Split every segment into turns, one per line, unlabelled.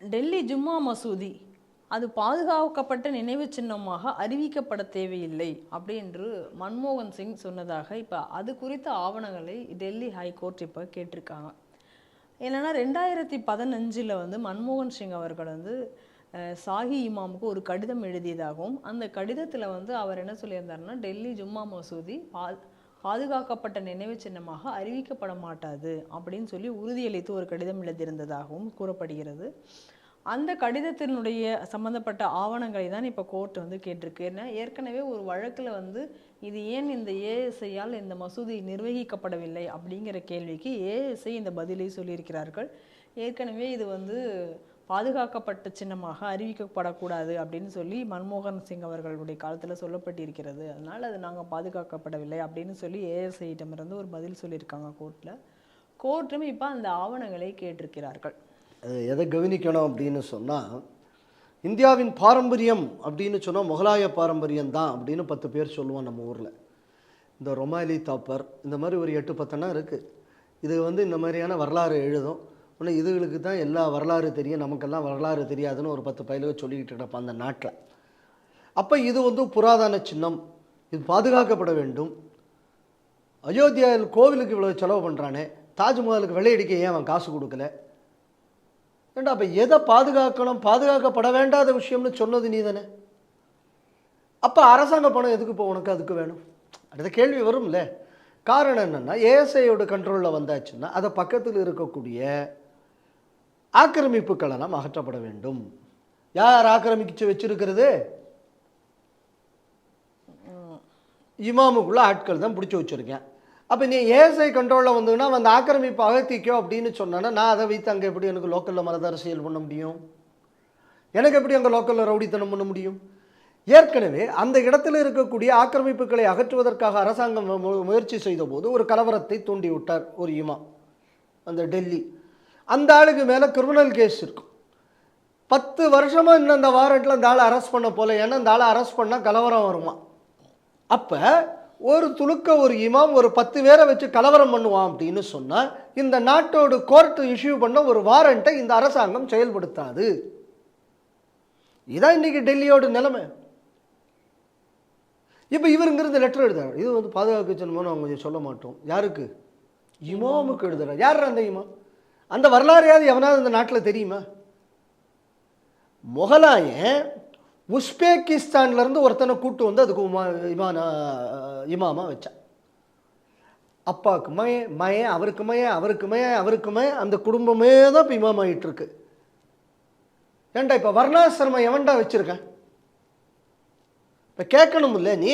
டெல்லி ஜும்மா மசூதி. அது பாதுகாக்கப்பட்ட நினைவு சின்னமாக அறிவிக்கப்பட தேவையில்லை அப்படின்று மன்மோகன் சிங் சொன்னதாக இப்போ அது குறித்த ஆவணங்களை டெல்லி ஹைகோர்ட் இப்போ கேட்டிருக்காங்க. என்னென்னா ரெண்டாயிரத்தி பதினஞ்சில் வந்து மன்மோகன் சிங் அவர்கள் வந்து சாஹி இமாமுக்கு ஒரு கடிதம் எழுதியதாகவும் அந்த கடிதத்தில் வந்து அவர் என்ன சொல்லியிருந்தாருன்னா டெல்லி ஜும்மா மசூதி பா பாதுகாக்கப்பட்ட நினைவு சின்னமாக அறிவிக்கப்பட மாட்டாது அப்படின்னு சொல்லி உறுதியளித்து ஒரு கடிதம் எழுதியிருந்ததாகவும் கூறப்படுகிறது. அந்த கடிதத்தினுடைய சம்பந்தப்பட்ட ஆவணங்களை தான் இப்போ கோர்ட் வந்து கேட்டிருக்கு. ஏன்னா ஏற்கனவே ஒரு வழக்கில் வந்து இது ஏன் இந்த ஏஎஸ்ஐயால் இந்த மசூதி நிர்வகிக்கப்படவில்லை அப்படிங்கிற கேள்விக்கு ஏஎஸ்ஐ இந்த பதிலை சொல்லியிருக்கிறார்கள். ஏற்கனவே இது வந்து பாதுகாக்கப்பட்ட சின்னமாக அறிவிக்கப்படக்கூடாது அப்படின்னு சொல்லி மன்மோகன் சிங் அவர்களுடைய காலத்தில் சொல்லப்பட்டிருக்கிறது. அதனால் அது நாங்கள் பாதுகாக்கப்படவில்லை அப்படின்னு சொல்லி ஏஎஸ்ஐயிடமிருந்து ஒரு பதில் சொல்லியிருக்காங்க கோர்ட்டில் கோர்ட்டும் இப்போ அந்த ஆவணங்களை கேட்டிருக்கிறார்கள்.
அது எதை கவனிக்கணும் அப்படின்னு சொன்னால் இந்தியாவின் பாரம்பரியம் அப்படின்னு சொன்னால் முகலாய பாரம்பரியம் தான் அப்படின்னு பத்து பேர் சொல்லுவோம் நம்ம ஊரில். இந்த ரொமாலி தாப்பர் இந்த மாதிரி ஒரு எட்டு பத்தனா இருக்குது இது வந்து இந்த மாதிரியான வரலாறு எழுதும். இன்னும் இதுகளுக்கு தான் எல்லா வரலாறு தெரியும் நமக்கெல்லாம் வரலாறு தெரியாதுன்னு ஒரு பத்து பயிலுக சொல்லிக்கிட்டு கிடப்பான் அந்த நாட்டில். அப்போ இது வந்து புராதன சின்னம். இது பாதுகாக்கப்பட வேண்டும். அயோத்தியாவில் கோவிலுக்கு இவ்வளோ செலவு பண்ணுறானே தாஜ்மஹாலுக்கு வெள்ளையடிக்க ஏன் அவன் காசு கொடுக்கல? ஏண்டா அப்போ எதை பாதுகாக்கணும்? பாதுகாக்கப்பட வேண்டாத விஷயம்னு சொன்னது நீ தானே அப்போ அரசாங்க பணம் எதுக்கு இப்போ உனக்கு அதுக்கு வேணும்? அடுத்த கேள்வி வரும்ல. காரணம் என்னென்னா ஏஎஸ்ஐயோட கண்ட்ரோலில் வந்தாச்சுன்னா அதை பக்கத்தில் இருக்கக்கூடிய ஆக்கிரமிப்புகள் எல்லாம் அகற்றப்பட வேண்டும். யார் ஆக்கிரமிச்சு வச்சிருக்கிறது? இமாமுக்குள்ள ஆட்கள் தான் பிடிச்சி வச்சுருக்கேன். அப்போ நீ ஏஎஸ்ஐ கண்ட்ரோலில் வந்ததுன்னா அந்த ஆக்கிரமிப்பு அகத்திக்கோ அப்படின்னு சொன்னேன்னா நான் அதை வைத்து அங்கே எப்படி எனக்கு லோக்கலில் மரத அரசியல் பண்ண முடியும்? எனக்கு எப்படி அங்கே லோக்கலில் ரவுடித்தனம் பண்ண முடியும்? ஏற்கனவே அந்த இடத்துல இருக்கக்கூடிய ஆக்கிரமிப்புகளை அகற்றுவதற்காக அரசாங்கம் முயற்சி செய்தபோது ஒரு கலவரத்தை தூண்டி விட்டார் ஒரு இமாம். அந்த டெல்லி. அந்த ஆளுக்கு மேலே கிரிமினல் கேஸ் இருக்கும் பத்து வருஷமாக இன்னும் அந்த வாரண்ட்டில் அந்த ஆளை அரெஸ்ட் பண்ண போல ஏன்னா அந்த ஆளை அரெஸ்ட் பண்ணால் கலவரம் வருமா? அப்போ ஒரு துளுக்க ஒரு இமாம் ஒரு பத்து பேரை வச்சு கலவரம் பண்ணுவான் அப்படின்னு சொன்னால் இந்த நாட்டோட கோர்ட்டு இஷ்யூ பண்ண ஒரு வாரண்ட்டை இந்த அரசாங்கம் செயல்படுத்தாது. இதான் இன்னைக்கு டெல்லியோட நிலைமை. இப்போ இவருங்கிறது லெட்டர் எழுதுறாரு. இது வந்து பாதுகாப்பு சின்னமோன்னு அவங்க கொஞ்சம் சொல்ல மாட்டோம். யாருக்கு? இமாமுக்கு எழுதுறாரு. யார் அந்த இமாம்? அந்த வரலாறையாவது எவனாவது இந்த நாட்டில் தெரியுமா? முகலாயன் உஸ்பெகிஸ்தான்லேருந்து ஒருத்தனை கூட்டு வந்து அதுக்கு உமா இமானா இமாமா வச்சான். அப்பாவுக்கு மயன் மயன் அவருக்கு மயன் அவருக்கு மயன் அவருக்கு அந்த குடும்பமே தான் இப்போ இமாம் இருக்கு ஏன்டா இப்போ வர்ணாசிரமம் எவன்டா வச்சுருக்கேன்? இப்போ கேட்கணும் இல்லை நீ?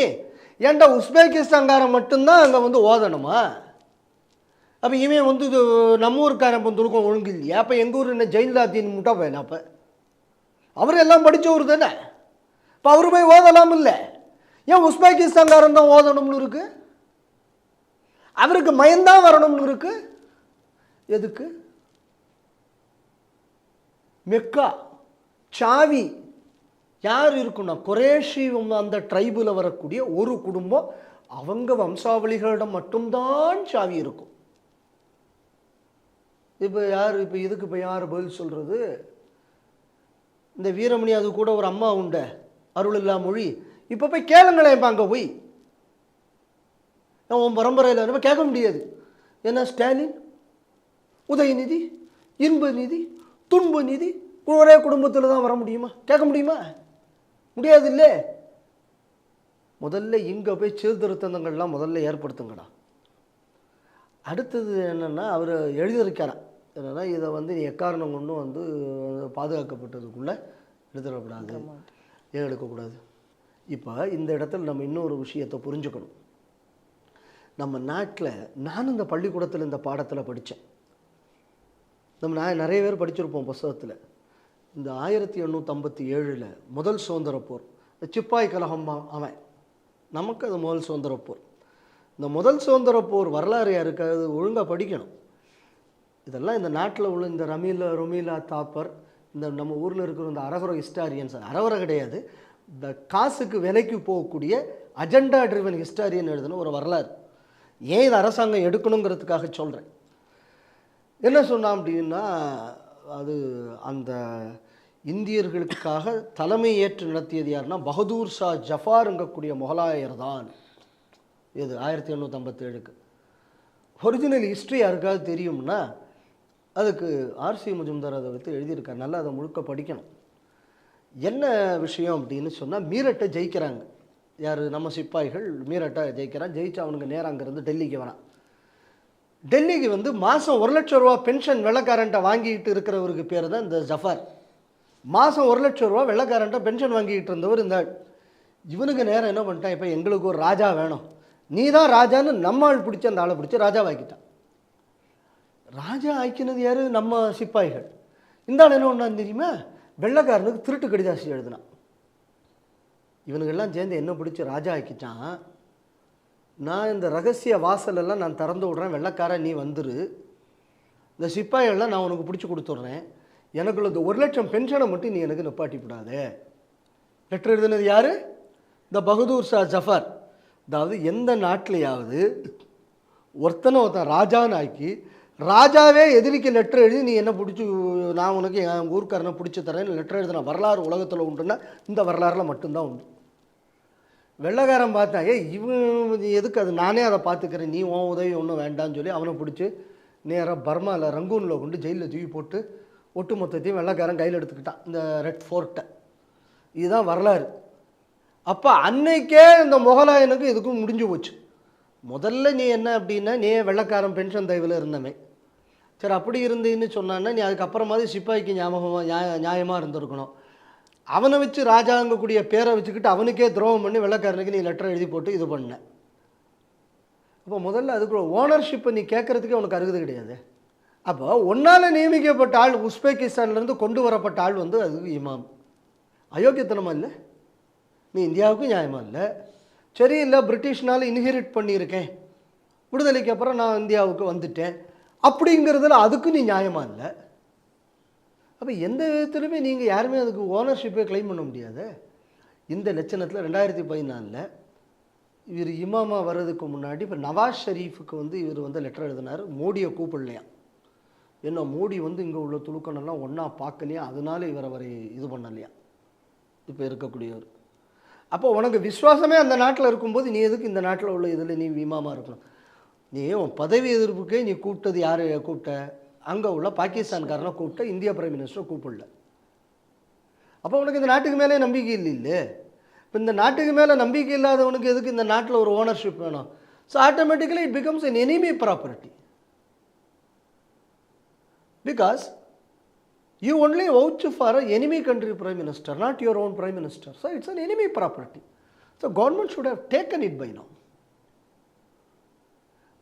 ஏன்டா உஸ்பெகிஸ்தான்காரன் மட்டும்தான் அங்கே வந்து ஓதணுமா? அப்போ இவன் வந்து இது நம்ம ஊருக்காரன் இப்போ துருக்கம் ஒழுங்கு இல்லையா அப்போ எங்கள் ஊர் என்ன ஜெயலலாத்தின்னு முட்டா வேணாம் அப்போ? அவர் எல்லாம் படித்தவர் தானே? இப்போ அவர் போய் ஓதலாம் இல்லை. ஏன் உஸ்பெகிஸ்தான்காரன் தான் ஓதணும்னு இருக்கு? அவருக்கு மயந்தான் வரணும்னு இருக்கு? எதுக்கு? மெக்கா சாவி யார் இருக்குன்னா குரேஷி அந்த ட்ரைபில் வரக்கூடிய ஒரு குடும்பம் அவங்க வம்சாவளிகளிடம் மட்டும்தான் சாவி இருக்கும். இப்போ யார் இப்போ இதுக்கு இப்போ யார் பதில் சொல்கிறது இந்த வீரமணி அது கூட ஒரு அம்மா உண்ட அருள் இல்லா மொழி. இப்போ போய் கேளுங்களேன் இப்போ அங்கே போய். உன் பரம்பரையில் நம்ம கேட்க முடியாது. ஏன்னா ஸ்டாலின்? உதயநிதி? இன்ப நிதி? துன்ப நிதி? ஒரே குடும்பத்தில் தான் வர முடியுமா? கேட்க முடியுமா? முடியாது இல்லை. முதல்ல இங்கே போய் சீர்திருத்தங்கள்லாம் முதல்ல ஏற்படுத்துங்கடா. அடுத்தது என்னென்னா அவர் எழுதியிருக்காராம். என்னென்னா இதை வந்து நீ எக்காரணம் கொண்டும் வந்து பாதுகாக்கப்பட்டதுக்குள்ளே எடுத்துடக்கூடாது ஏன் எடுக்கக்கூடாது. இப்போ இந்த இடத்துல நம்ம இன்னொரு விஷயத்தை புரிஞ்சுக்கணும். நம்ம நாட்டில் நானும் இந்த பள்ளிக்கூடத்தில் இந்த பாடத்தில் படித்தேன் நம்ம நான் நிறைய பேர் படிச்சிருப்போம் புஸ்தகத்தில். இந்த ஆயிரத்தி எண்ணூற்றம்பத்தி ஏழில் முதல் சுதந்திர போர் சிப்பாய் கலகம் அவன். நமக்கு அது முதல் சுதந்திர போர் இந்த முதல் சுதந்திர போர் வரலாறு யாருக்கு அது ஒழுங்காக படிக்கணும்? இதெல்லாம் இந்த நாட்டில் உள்ள இந்த ரமீலா ரொமீலா தாப்பர் இந்த நம்ம ஊரில் இருக்கிற இந்த அரகுர ஹிஸ்டாரியன்ஸ் அரவரை கிடையாது. இந்த காசுக்கு விலைக்கு போகக்கூடிய அஜெண்டா ட்ரிவன் ஹிஸ்டாரியன் எழுதுன ஒரு வரலாறு. ஏன் இது அரசாங்கம் எடுக்கணுங்கிறதுக்காக சொல்கிறேன் என்ன சொன்னான் அப்படின்னா அது அந்த இந்தியர்களுக்காக தலைமை ஏற்று நடத்தியது யாருன்னா பகதூர் ஷா ஜஃபாருங்கக்கூடிய முகலாயர் தான். இது ஆயிரத்தி எண்ணூற்றம்பத்தேழுக்கு ஒரிஜினல் ஹிஸ்ட்ரி யாருக்காவது தெரியும்னா அதுக்கு ஆர்சி முஜும்தார் அதை வைத்து எழுதியிருக்கார். நல்லா அதை முழுக்க படிக்கணும். என்ன விஷயம் அப்படின்னு சொன்னால் மீரட்டை ஜெயிக்கிறாங்க. யார்? நம்ம சிப்பாய்கள் மீரட்டை ஜெயிக்கிறான் ஜெயிச்சு அவனுக்கு நேரம் அங்கேருந்து டெல்லிக்கு வரான். டெல்லிக்கு வந்து மாதம் ஒரு லட்சம் ரூபா பென்ஷன் வெள்ளக்காரன்ட்ட வாங்கிட்டு இருக்கிறவருக்கு பேர் தான் இந்த ஜஃபார். மாதம் ஒரு லட்சம் ரூபா வெள்ளக்காரன்ட்ட பென்ஷன் வாங்கிட்டு இருந்தவர் இந்த இவனுக்கு நேரம் என்ன பண்ணிட்டான்? இப்போ எங்களுக்கு ஒரு ராஜா வேணும். நீ தான் ராஜான்னு நம்மால் பிடிச்ச அந்த ஆளை பிடிச்சி ராஜாவாக்கிட்டான். ராஜா ஆக்கினது யார்? நம்ம சிப்பாய்கள். இந்த ஆள் என்ன ஒன்றான் தெரியுமா? வெள்ளைக்காரனுக்கு திருட்டு கடிதாசி எழுதினான் இவனுங்கெல்லாம் சேர்ந்து என்ன பிடிச்சி ராஜா ஆக்கிட்டான்? நான் இந்த ரகசிய வாசலெல்லாம் நான் திறந்து விட்றேன். வெள்ளைக்காரன் நீ வந்துரு. இந்த சிப்பாயெல்லாம் நான் உனக்கு பிடிச்சி கொடுத்துட்றேன். எனக்குள்ள இந்த ஒரு லட்சம் பென்ஷனை மட்டும் நீ எனக்கு நிப்பாட்டி விடாதே. லெட்டர் எழுதுனது யார்? இந்த பகதூர் ஷா ஜஃபர். அதாவது எந்த நாட்டிலையாவது ஒருத்தனை ஒருத்தன் ராஜான்னு ஆக்கி ராஜாவே எதிரிக்கு லெட்டர் எழுதி நீ என்ன பிடிச்சி நான் உனக்கு என் ஊர்க்காரனை பிடிச்சி தரேன் லெட்டர் எழுதின வரலாறு உலகத்தில் உண்டுன்னா இந்த வரலாறுல மட்டும்தான் உண்டு. வெள்ளைக்காரன் பார்த்தேன் ஏ இவன் எதுக்கு அது? நானே அதை பார்த்துக்கிறேன். நீ உன் உதவி ஒன்றும் வேண்டாம்னு சொல்லி அவனை பிடிச்சி நேராக பர்மாவில் ரங்கூனில் கொண்டு ஜெயிலில் தூக்கி போட்டு ஒட்டு மொத்தத்தையும் வெள்ளைக்காரன் கையில் எடுத்துக்கிட்டான் இந்த ரெட் ஃபோர்ட்டை இதுதான் வரலாறு. அப்போ அன்னைக்கே இந்த முகலாயனுக்கு இதுக்கும் முடிஞ்சு போச்சு. முதல்ல நீ என்ன அப்படின்னா நீ வெள்ளைக்காரன் பென்ஷன் தயவில் இருந்தமே. சரி அப்படி இருந்தீன்னு சொன்னான்னா நீ அதுக்கப்புறமாவது சிப்பாய்க்கு ஞாபகமாக நியாய நியாயமாக இருந்திருக்கணும். அவனை வச்சு ராஜாங்கக்கூடிய பேரை வச்சுக்கிட்டு அவனுக்கே துரோகம் பண்ணி வெள்ளக்காரனுக்கு நீ லெட்டர் எழுதி போட்டு இது பண்ண. அப்போ முதல்ல அதுக்கு ஓனர்ஷிப்பை நீ கேட்குறதுக்கே உனக்கு அருகது கிடையாது. அப்போ ஒன்னால் நியமிக்கப்பட்ட ஆள் உஸ்பெகிஸ்தான்லேருந்து கொண்டு வரப்பட்ட ஆள் வந்து அது இமாம். அயோக்கியத்தனமா இல்லை? நீ இந்தியாவுக்கும் நியாயமாக இல்லை? சரி இல்லை பிரிட்டிஷ்னால இன்ஹெரிட் பண்ணியிருக்கேன். விடுதலைக்கு அப்புறம் நான் இந்தியாவுக்கு வந்துட்டேன். அப்படிங்கிறதுல அதுக்கும் நீ நியாயமாக இல்லை? அப்போ எந்த விதத்துலையுமே நீங்கள் யாருமே அதுக்கு ஓனர்ஷிப்பே கிளைம் பண்ண முடியாது. இந்த லட்சணத்தில் ரெண்டாயிரத்தி பதினாலில் இவர் இமாமா வர்றதுக்கு முன்னாடி இப்போ நவாஸ் ஷெரீஃபுக்கு வந்து இவர் வந்து லெட்டர் எழுதினார். மோடியை கூப்பிடலையாம் என்ன மோடி வந்து இங்கே உள்ள துலுக்கணெல்லாம் ஒன்றா பார்க்கலையா? அதனால இவர் அவரை இது பண்ணலையா? இப்போ இருக்கக்கூடியவர். அப்போ உனக்கு விஸ்வாசமே அந்த நாட்டில் இருக்கும்போது நீ எதுக்கு இந்த நாட்டில் உள்ள இதில் நீ விமாமா இருக்கணும்? நீ உன் பதவி எதிர்ப்புக்கே நீ கூப்பிட்டது யார் கூப்பிட்ட? அங்கே உள்ள பாகிஸ்தான்காரனை கூப்பிட்ட இந்திய பிரைம் மினிஸ்டரை கூப்பிடல. அப்போ உனக்கு இந்த நாட்டுக்கு மேலே நம்பிக்கை இல்லை இல்லை. இப்போ இந்த நாட்டுக்கு மேலே நம்பிக்கை இல்லாதவனுக்கு எதுக்கு இந்த நாட்டில் ஒரு ஓனர்ஷிப் வேணும்? So automatically it becomes an enemy property because you only vouch for a enemy country prime minister not your own prime minister so it's an enemy property so government should have taken it by no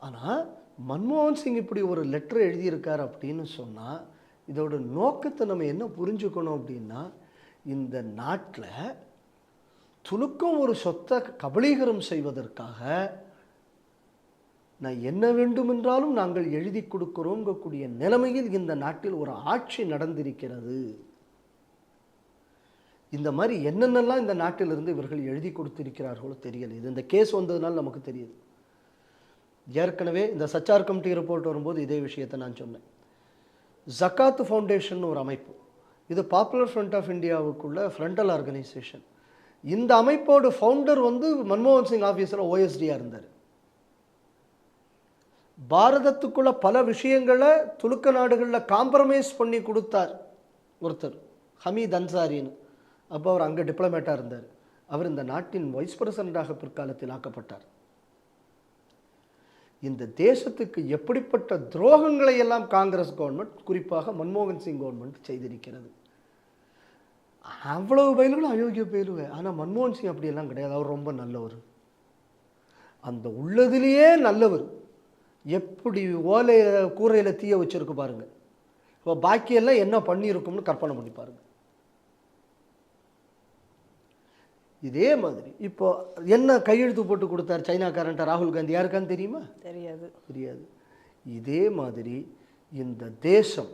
ஆனால் மன்மோகன் சிங் இப்படி ஒரு letter எழுதியிருக்கார் அப்படின்னு சொன்னால் இதோட நோக்கத்தை நம்ம என்ன புரிஞ்சுக்கணும் அப்படின்னா இந்த நாட்டில் துணுக்கம் ஒரு சொத்தை கபலீகரம் செய்வதற்காக நான் என்ன வேண்டுமென்றாலும் நாங்கள் எழுதி கொடுக்கிறோங்கக்கூடிய நிலைமையில் இந்த நாட்டில் ஒரு ஆட்சி நடந்திருக்கிறது. இந்த மாதிரி என்னென்னலாம் இந்த நாட்டிலிருந்து இவர்கள் எழுதி கொடுத்திருக்கிறார்களோ தெரியல. இது இந்த கேஸ் வந்ததுனால நமக்கு தெரியுது. ஏற்கனவே இந்த சச்சார் கமிட்டி ரிப்போர்ட் வரும்போது இதே விஷயத்தை நான் சொன்னேன். ஜக்காத் ஃபவுண்டேஷன் ஒரு அமைப்பு. இது பாப்புலர் ஃப்ரண்ட் ஆஃப் இந்தியாவுக்குள்ள ஃப்ரண்டல் ஆர்கனைசேஷன் இந்த அமைப்போட ஃபவுண்டர் வந்து மன்மோகன் சிங் ஆஃபீஸில் ஓஎஸ்டியாக இருந்தார். பாரதத்துக்குள்ள பல விஷயங்களை துலுக்க நாடுகளில் காம்ப்ரமைஸ் பண்ணி கொடுத்தார் ஒருத்தர் ஹமீத் அன்சாரின்னு. அப்போ அவர் அங்கே டிப்ளமேட்டாக இருந்தார். அவர் இந்த நாட்டின் வைஸ் பிரசிடண்டாக பிற்காலத்தில் ஆக்கப்பட்டார். இந்த தேசத்துக்கு எப்படிப்பட்ட துரோகங்களை எல்லாம் காங்கிரஸ் கவர்மெண்ட் குறிப்பாக மன்மோகன் சிங் கவர்மெண்ட் செய்திருக்கிறது. அவ்வளவு பயில்களும் அயோக்கிய பயிலுவே ஆனால் மன்மோகன் சிங் அப்படியெல்லாம் கிடையாது. அவர் ரொம்ப நல்லவர். அந்த உள்ளதிலேயே நல்லவர். எப்படி ஓலையில கூரையில் தீய வச்சிருக்கு பாருங்க. இப்போ பாக்கியெல்லாம் என்ன பண்ணியிருக்கும்னு கற்பனை பண்ணி பாருங்க. இதே மாதிரி இப்போ என்ன கையெழுத்து போட்டு கொடுத்தார் சைனாக்காரன்ட்ட ராகுல் காந்தி? யாருக்கான்னு தெரியுமா?
தெரியாது.
தெரியாது. இதே மாதிரி இந்த தேசம்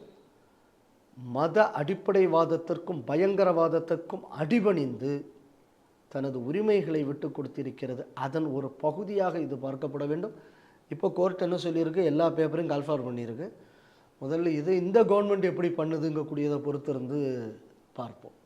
மத அடிப்படைவாதத்திற்கும் பயங்கரவாதத்திற்கும் அடிபணிந்து தனது உரிமைகளை விட்டு கொடுத்திருக்கிறது. அதன் ஒரு பகுதியாக இது பார்க்கப்பட வேண்டும். இப்போ கோர்ட் என்ன சொல்லியிருக்கு? எல்லா பேப்பரையும் கால்ஃபார் பண்ணியிருக்கு. முதல்ல இது இந்த கவர்மெண்ட் எப்படி பண்ணுதுங்கக்கூடியதை பொறுத்து இருந்து பார்ப்போம்.